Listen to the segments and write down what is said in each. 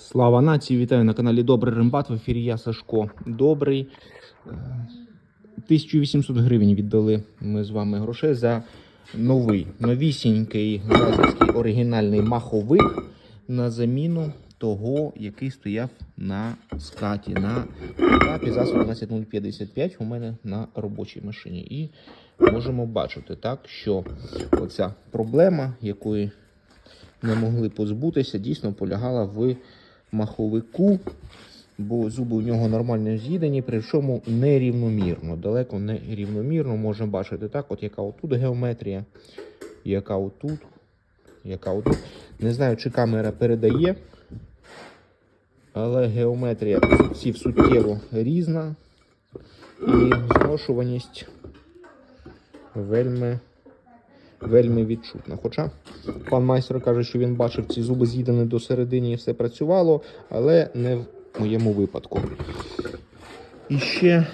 Слава нації! Вітаю на каналі Добрий Рембат. В ефірі я Сашко Добрий. Е, 1800 гривень віддали ми з вами грошей за новий, новісінький газовський оригінальний маховик на заміну того, який стояв на скаті на етапі ЗАЗ 12055 у мене на робочій машині. І можемо бачити, так, що оця проблема, якої не могли позбутися, дійсно полягала в маховику, бо зуби у нього нормально з'їдені, причому нерівномірно, далеко не рівномірно. Можна бачити так, от яка отут геометрія, яка отут, яка отут. Не знаю, чи камера передає, але геометрія зубців суттєво різна і зношуваність вельми вельми відчутна. Хоча пан майстер каже, що він бачив ці зуби з'їдені до середини і все працювало, але не в моєму випадку. І ще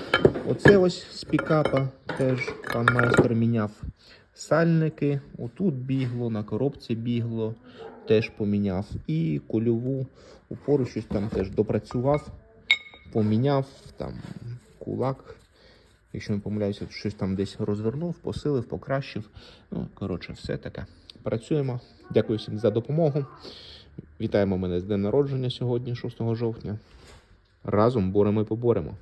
оце ось з пікапа теж пан майстер міняв сальники. Отут бігло, на коробці бігло, теж поміняв. І кульову упору щось там теж допрацював, поміняв там кулак. Якщо не помиляюся, щось там десь розвернув, посилив, покращив. Ну, коротше, все таке. Працюємо. Дякую всім за допомогу. Вітаємо мене з днем народження сьогодні, 6 жовтня. Разом боремо і поборемо.